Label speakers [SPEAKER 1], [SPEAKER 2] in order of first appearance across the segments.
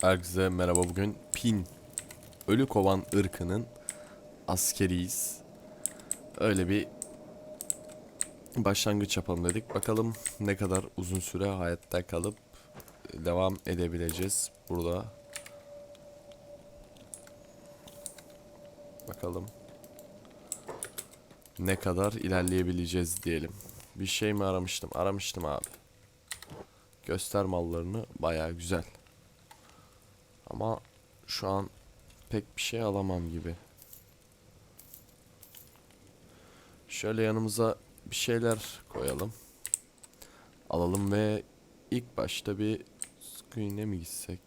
[SPEAKER 1] Herkese merhaba bugün Pin Ölü Kovan ırkının askeriyiz. Öyle bir başlangıç yapalım dedik. Bakalım ne kadar uzun süre hayatta kalıp devam edebileceğiz burada. Bakalım ne kadar ilerleyebileceğiz diyelim. Bir şey mi aramıştım? Aramıştım abi. Göster mallarını baya güzel. Ama şu an pek bir şey alamam gibi. Şöyle yanımıza bir şeyler koyalım. Alalım ve ilk başta bir Queen'e mi gitsek?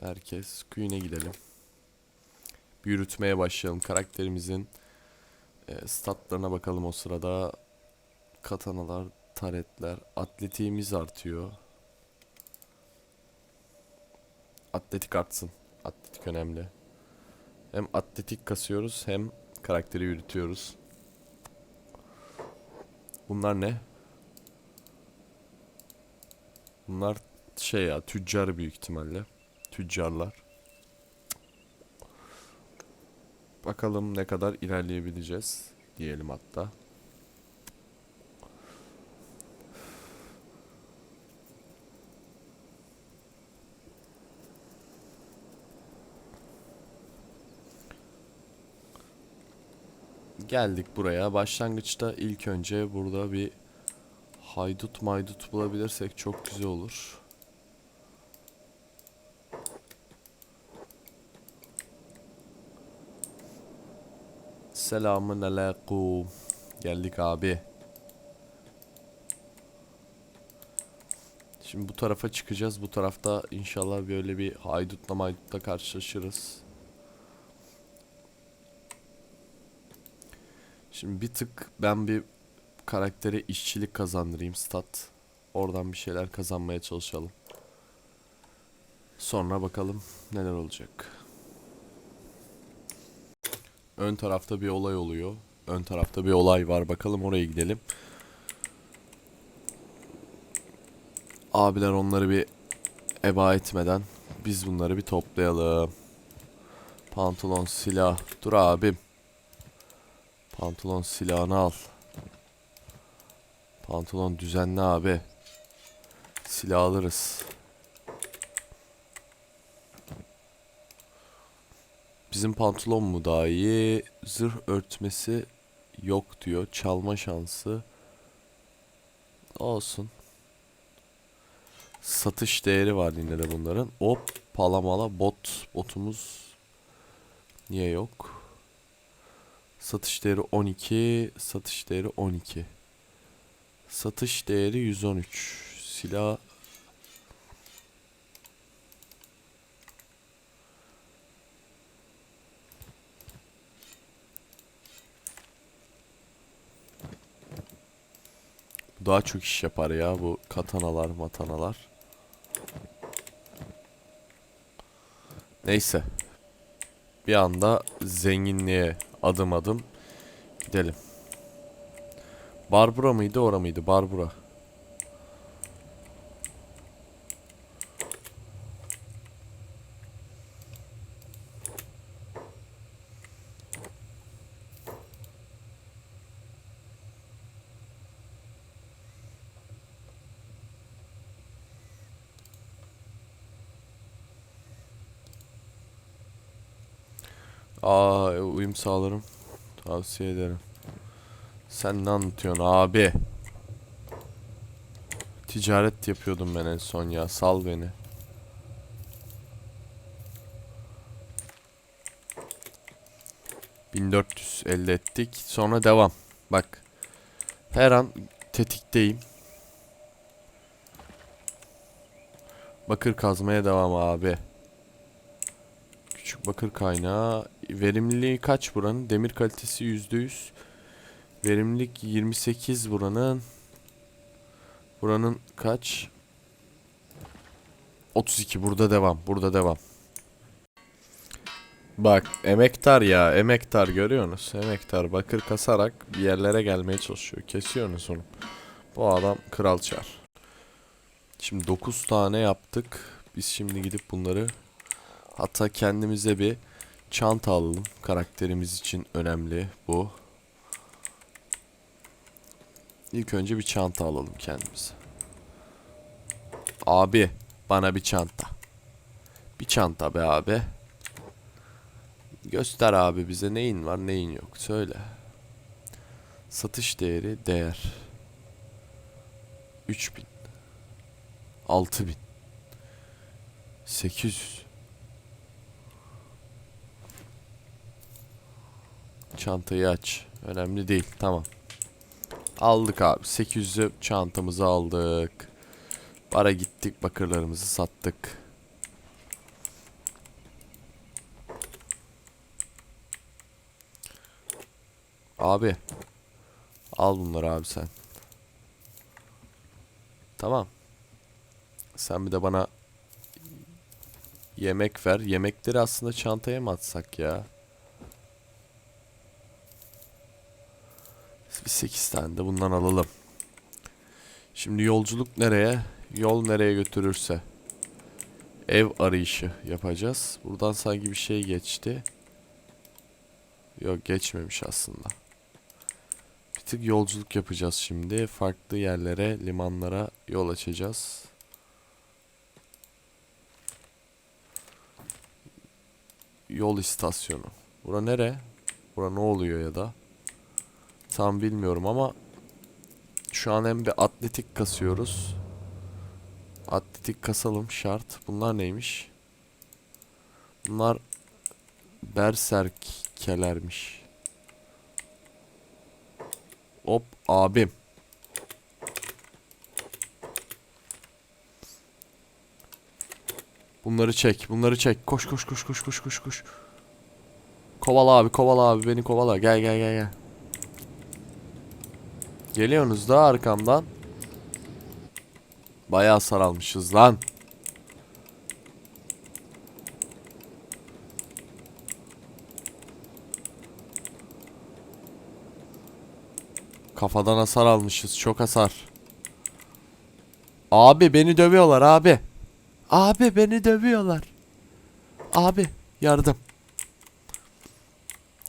[SPEAKER 1] Herkes Queen'e gidelim. Bir yürütmeye başlayalım. Karakterimizin e, statlarına bakalım o sırada. Katanalar, taretler, atletiğimiz artıyor. Atletik artsın. Atletik önemli. Hem atletik kasıyoruz hem karakteri yürütüyoruz. Bunlar ne? Bunlar şey ya tüccar büyük ihtimalle. Tüccarlar. Bakalım ne kadar ilerleyebileceğiz diyelim hatta. Geldik buraya. Başlangıçta ilk önce burada bir haydut maydut bulabilirsek çok güzel olur. Selamun aleyküm. Geldik abi. Şimdi bu tarafa çıkacağız. Bu tarafta inşallah böyle bir haydutla maydutla karşılaşırız. Şimdi bir tık ben bir karaktere işçilik kazandırayım stat. Oradan bir şeyler kazanmaya çalışalım. Sonra bakalım neler olacak. Ön tarafta bir olay oluyor. Ön tarafta bir olay var. Bakalım oraya gidelim. Abiler onları bir eba etmeden biz bunları bir toplayalım. Pantolon, silah. Dur abim. Pantolon silahını al. Pantolon düzenli abi. Silah alırız. Bizim pantolon mu daha iyi? Zırh örtmesi yok diyor. Çalma şansı. Olsun. Satış değeri var yine de bunların. Hop palamala bot. Botumuz niye yok? Satış değeri 12, satış değeri 12. Satış değeri 113. Silah Bu daha çok iş yapar ya bu katanalar, matanalar. Neyse. Bir anda zenginliğe adım adım gidelim. Barbura mıydı, ora mıydı? Barbura. Aa, sağlarım. Tavsiye ederim. Sen ne anlatıyorsun abi? Ticaret yapıyordum ben en son ya. Sal beni. ...1400 elde ettik. Sonra devam. Bak. Her an tetikteyim. Bakır kazmaya devam abi. Küçük bakır kaynağı. Verimliliği kaç buranın? Demir kalitesi %100. Verimlilik 28 buranın. Buranın kaç? 32 burada devam. Burada devam. Bak emektar ya emektar görüyorsunuz. Emektar bakır kasarak bir yerlere gelmeye çalışıyor. Kesiyorsunuz onu. Bu adam kral çar. Şimdi 9 tane yaptık. Biz şimdi gidip bunları hatta kendimize bir çanta alalım. Karakterimiz için önemli bu. İlk önce bir çanta alalım kendimize. Abi bana bir çanta. Bir çanta be abi. Göster abi bize neyin var neyin yok söyle. Satış değeri değer. 3000 6000 800 Çantayı aç. Önemli değil. Tamam. Aldık abi. 800'ü çantamızı aldık. Bara gittik bakırlarımızı sattık. Abi. Al bunları abi sen. Tamam. Sen bir de bana yemek ver. Yemekleri aslında çantaya mı atsak ya? Bir 8 tane de bundan alalım. Şimdi yolculuk nereye? Yol nereye götürürse. Ev arayışı yapacağız. Buradan sanki bir şey geçti. Yok geçmemiş aslında. Bir tık yolculuk yapacağız şimdi. Farklı yerlere, limanlara yol açacağız. Yol istasyonu. Bura nere? Bura ne oluyor ya da? Tam bilmiyorum ama şu an hem bir atletik kasıyoruz. Atletik kasalım şart. Bunlar neymiş? Bunlar berserkelermiş. Hop abim. Bunları çek. Bunları çek. Koş koş koş koş koş koş koş. Kovala abi kovala abi beni kovala. Gel gel gel gel. Geliyorsunuz da arkamdan. Bayağı saralmışız lan. Kafadan hasar almışız. Çok hasar. Abi beni dövüyorlar abi. Abi beni dövüyorlar. Abi yardım.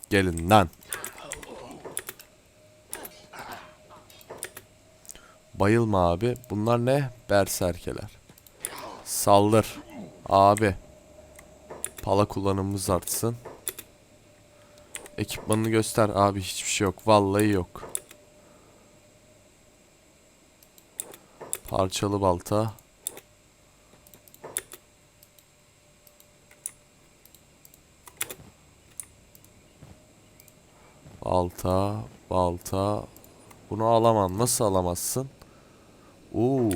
[SPEAKER 1] Gelin lan. Bayılma abi. Bunlar ne? Berserkeler. Saldır. Abi. Pala kullanımımız artsın. Ekipmanını göster. Abi hiçbir şey yok. Vallahi yok. Parçalı balta. Balta, balta. Bunu alamam. Nasıl alamazsın? Oo.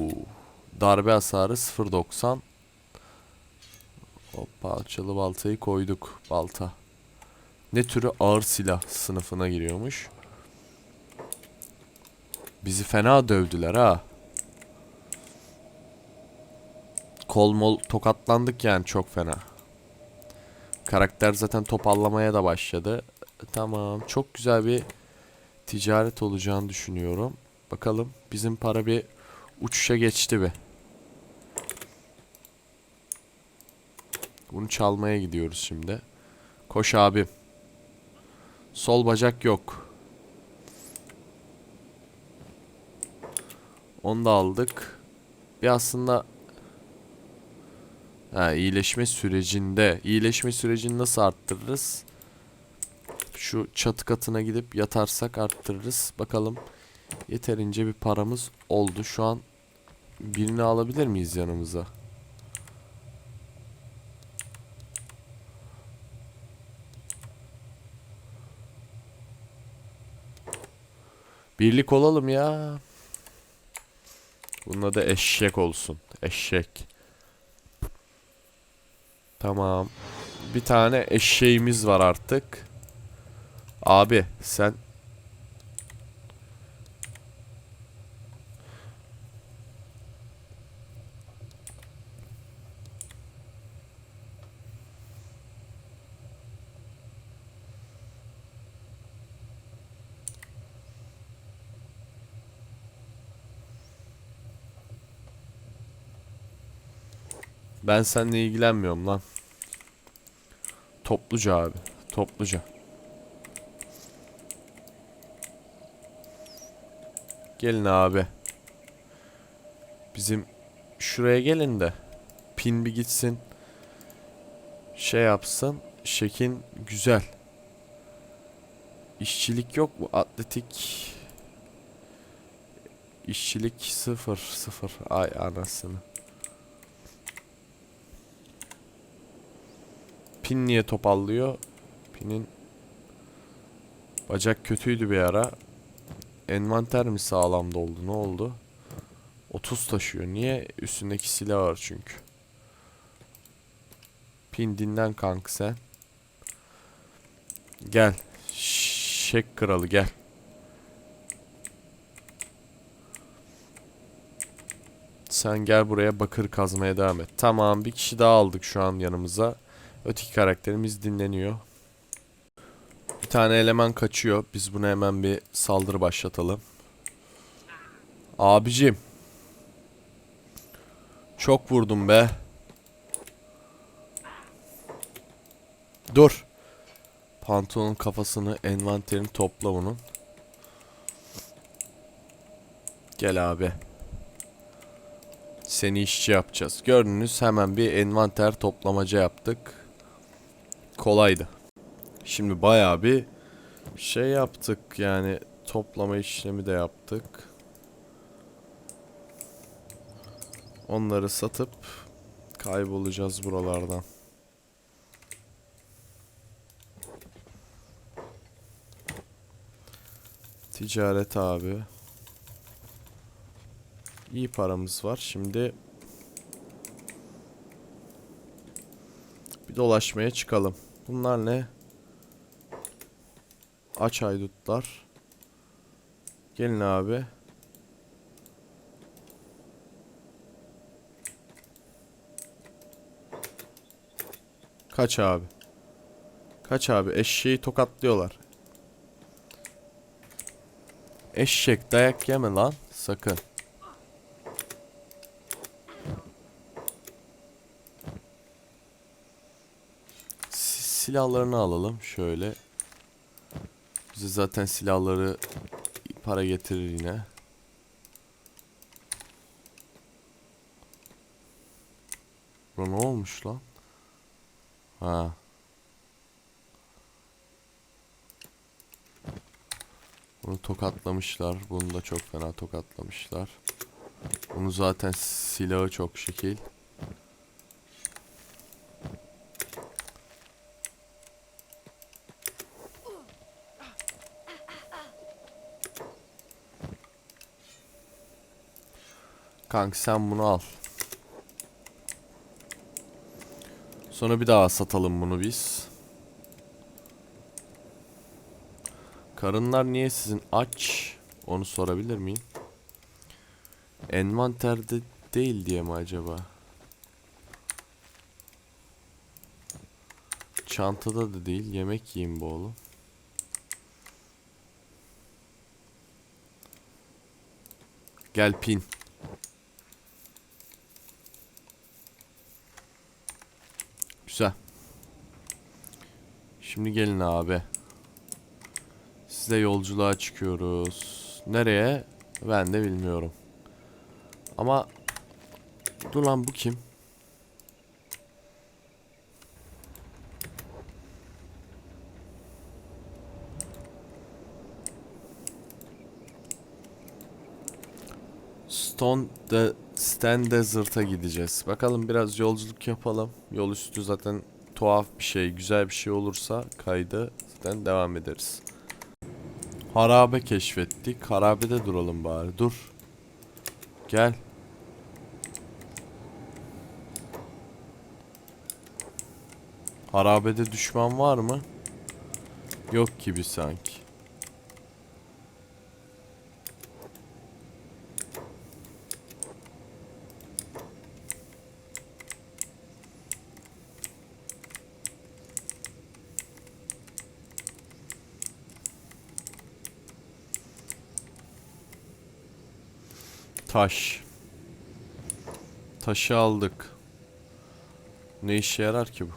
[SPEAKER 1] Darbe hasarı 0.90. Hop parçalı baltayı koyduk. Balta. Ne türü ağır silah sınıfına giriyormuş. Bizi fena dövdüler ha. Kol mol tokatlandık yani çok fena. Karakter zaten topallamaya da başladı. Tamam. Çok güzel bir ticaret olacağını düşünüyorum. Bakalım bizim para bir uçuşa geçti bir. Bunu çalmaya gidiyoruz şimdi. Koş abim. Sol bacak yok. Onu da aldık. Bir aslında ha, iyileşme sürecinde iyileşme sürecini nasıl arttırırız? Şu çatı katına gidip yatarsak arttırırız. Bakalım yeterince bir paramız oldu. Şu an birini alabilir miyiz yanımıza? Birlik olalım ya. Bunun adı eşek olsun. Eşek. Tamam. Bir tane eşeğimiz var artık. Abi sen Ben seninle ilgilenmiyorum lan. Topluca abi. Topluca. Gelin abi. Bizim şuraya gelin de pin bir gitsin. Şey yapsın. Şekin güzel. İşçilik yok mu? Atletik İşçilik sıfır sıfır. Ay anasını. Pin niye topallıyor? Pinin bacak kötüydü bir ara. Envanter mi sağlam doldu? Ne oldu? 30 taşıyor. Niye? Üstündeki silah var çünkü. Pin dinlen kanka sen. Gel. Şek kralı gel. Sen gel buraya bakır kazmaya devam et. Tamam bir kişi daha aldık şu an yanımıza. Öteki karakterimiz dinleniyor. Bir tane eleman kaçıyor. Biz buna hemen bir saldırı başlatalım. Abicim. Çok vurdum be. Dur. Pantolonun kafasını, envanterini topla bunun. Gel abi. Seni işçi yapacağız. Gördünüz hemen bir envanter toplamaca yaptık. Kolaydı. Şimdi bayağı bir şey yaptık yani toplama işlemi de yaptık. Onları satıp kaybolacağız buralardan. Ticaret abi. İyi paramız var. Şimdi bir dolaşmaya çıkalım. Bunlar ne? Aç haydutlar. Gelin abi. Kaç abi. Kaç abi. Eşeği tokatlıyorlar. Eşek dayak yeme lan. Sakın. Silahlarını alalım şöyle. Bize zaten silahları para getirir yine. Bu ne olmuş lan? Ha. Bunu tokatlamışlar. Bunu da çok fena tokatlamışlar. Bunu zaten silahı çok şekil. Kanka sen bunu al. Sonra bir daha satalım bunu biz. Karınlar niye sizin aç? Onu sorabilir miyim? Envanterde değil diye mi acaba? Çantada da değil. Yemek yiyin bu oğlum. Gel pin. Güzel. Şimdi gelin abi. Size yolculuğa çıkıyoruz. Nereye? Ben de bilmiyorum. Ama dur lan bu kim? Stone de Stand Desert'a gideceğiz. Bakalım biraz yolculuk yapalım. Yol üstü zaten tuhaf bir şey, güzel bir şey olursa kaydı zaten devam ederiz. Harabe keşfettik. Harabede duralım bari. Dur. Gel. Harabede düşman var mı? Yok gibi sanki. Taş. Taşı aldık. Ne işe yarar ki bu?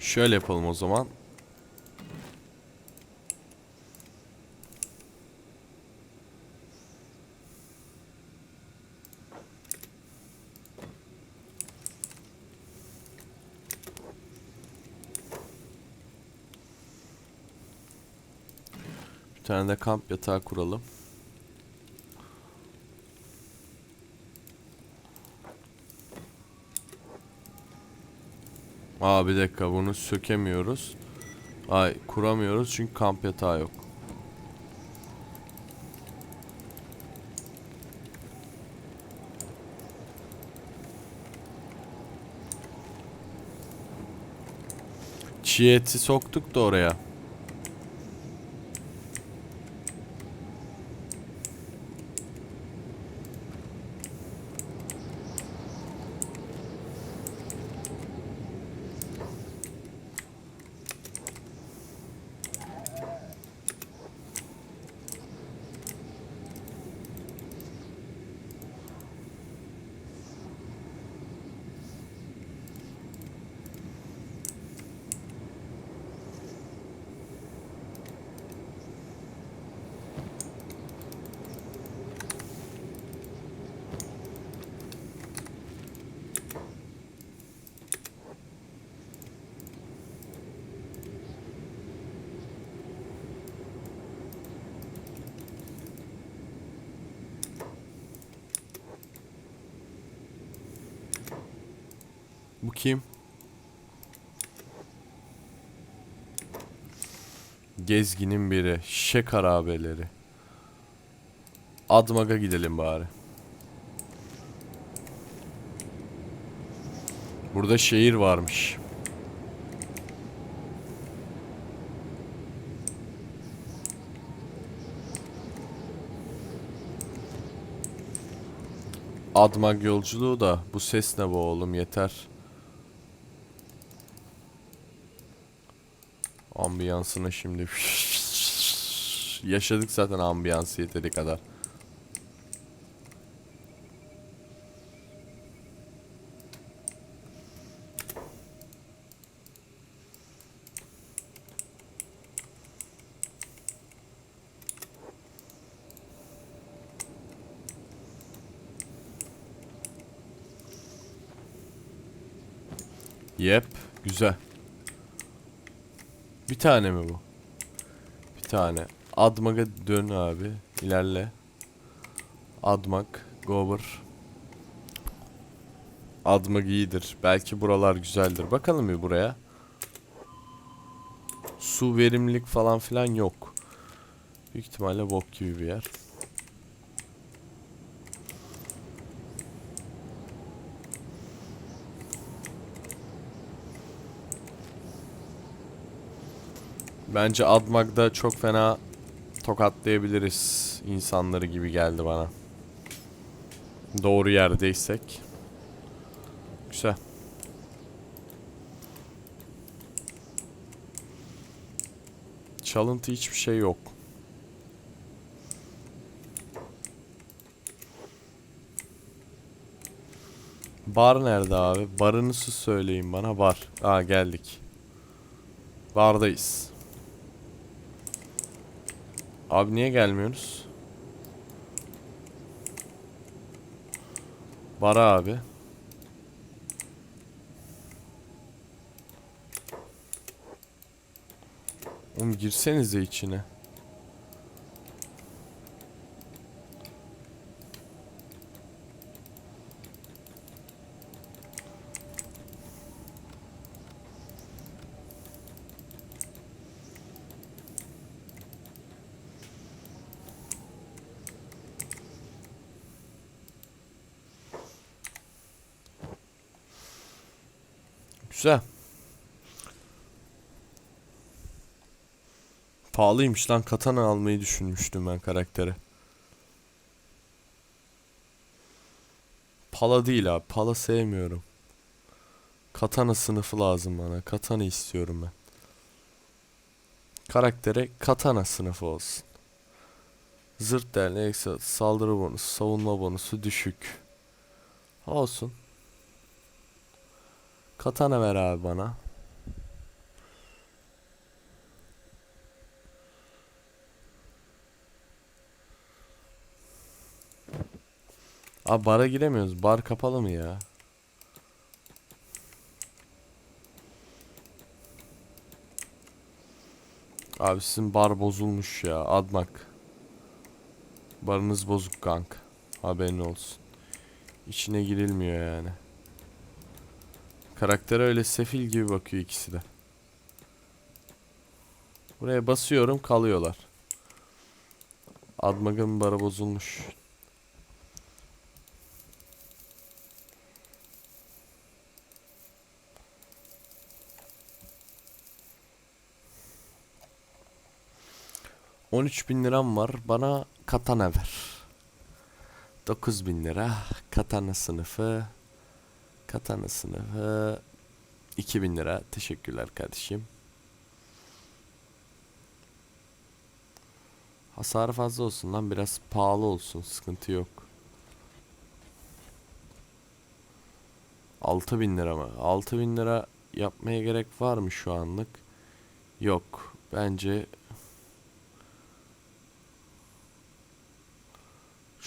[SPEAKER 1] Şöyle yapalım o zaman. Tane de kamp yatağı kuralım. Aa bir dakika bunu sökemiyoruz. Ay kuramıyoruz çünkü kamp yatağı yok. Çiğ eti soktuk da oraya. Bu kim? Gezginin biri. Şek harabeleri. Admag'a gidelim bari. Burada şehir varmış. Admag yolculuğu da bu ses ne bu oğlum yeter. Ambiyansını şimdi yaşadık zaten ambiyansı yeteri kadar. Yep, güzel. Bir tane mi bu? Bir tane. Admag'a dön abi. İlerle. Admag. Gober. Admag iyidir. Belki buralar güzeldir. Bakalım bir buraya. Su verimlilik falan filan yok. Büyük ihtimalle bok gibi bir yer. Bence Admag'da çok fena tokatlayabiliriz insanları gibi geldi bana. Doğru yerdeysek. Güzel. Çalıntı hiçbir şey yok. Bar nerede abi? Barını siz söyleyin bana. Bar. Aa geldik. Bardayız. Abi niye gelmiyoruz? Bara abi. Oğlum girsenize içine. Güzel. Pahalıymış lan katana almayı düşünmüştüm ben karaktere. Pala değil abi. Pala sevmiyorum. Katana sınıfı lazım bana. Katana istiyorum ben. Karaktere katana sınıfı olsun. Zırt değerli eksi saldırı bonusu, savunma bonusu düşük. Olsun. Katana ver abi bana. Abi bara giremiyoruz. Bar kapalı mı ya? Abi sizin bar bozulmuş ya. Admak. Barınız bozuk kanka. Haberin olsun. İçine girilmiyor yani. Karakter öyle sefil gibi bakıyor ikisi de. Buraya basıyorum kalıyorlar. Admag'ın barı bozulmuş. On üç bin liram var. Bana katana ver. 9 bin lira. Katana sınıfı. Katana sınıfı. 2000 lira. Teşekkürler kardeşim. Hasarı fazla olsun lan. Biraz pahalı olsun. Sıkıntı yok. 6000 lira mı? 6000 lira yapmaya gerek var mı şu anlık? Yok. Bence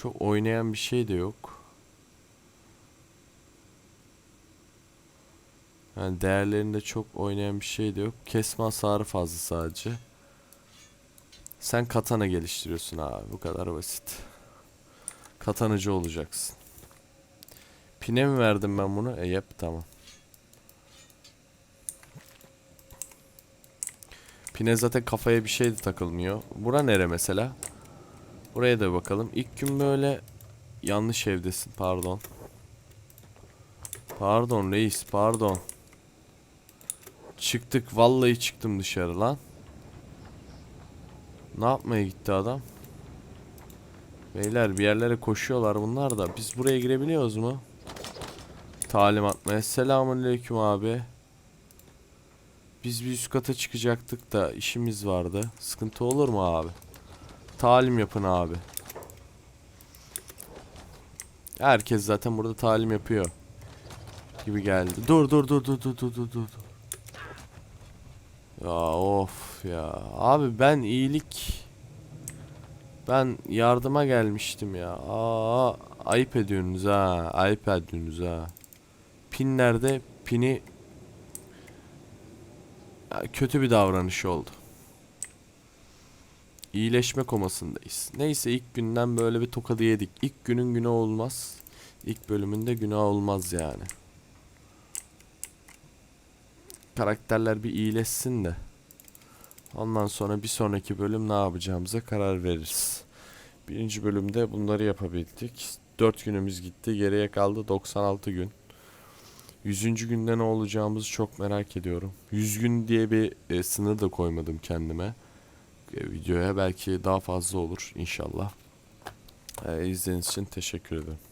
[SPEAKER 1] çok oynayan bir şey de yok. Yani değerlerinde çok oynayan bir şey de yok. Kesme hasarı fazla sadece. Sen katana geliştiriyorsun abi. Bu kadar basit. Katanıcı olacaksın. Pine mi verdim ben bunu? E yap tamam. Pine zaten kafaya bir şey de takılmıyor. Bura nere mesela? Buraya da bakalım. İlk gün böyle yanlış evdesin. Pardon. Pardon reis pardon. Çıktık vallahi çıktım dışarı lan. Ne yapmaya gitti adam? Beyler bir yerlere koşuyorlar bunlar da. Biz buraya girebiliyoruz mu? Talimatmaya. Selamünaleyküm abi. Biz bir üst kata çıkacaktık da işimiz vardı. Sıkıntı olur mu abi? Talim yapın abi. Herkes zaten burada talim yapıyor. Gibi geldi. Dur dur dur dur dur dur dur dur. Ya of ya. Abi ben iyilik ben yardıma gelmiştim ya. Aa ayıp ediyorsunuz ha. Ayıp ediyorsunuz ha. Pinlerde pini Ya, kötü bir davranış oldu. İyileşme komasındayız. Neyse ilk günden böyle bir tokadı yedik. İlk günün günah olmaz. İlk bölümünde günah olmaz yani. Karakterler bir iyileşsin de. Ondan sonra bir sonraki bölüm ne yapacağımıza karar veririz. Birinci bölümde bunları yapabildik. 4 günümüz gitti. Geriye kaldı 96 gün. 100. günde ne olacağımızı çok merak ediyorum. 100 gün diye bir e, sınır da koymadım kendime. E, videoya belki daha fazla olur inşallah. E, izlediğiniz için teşekkür ederim.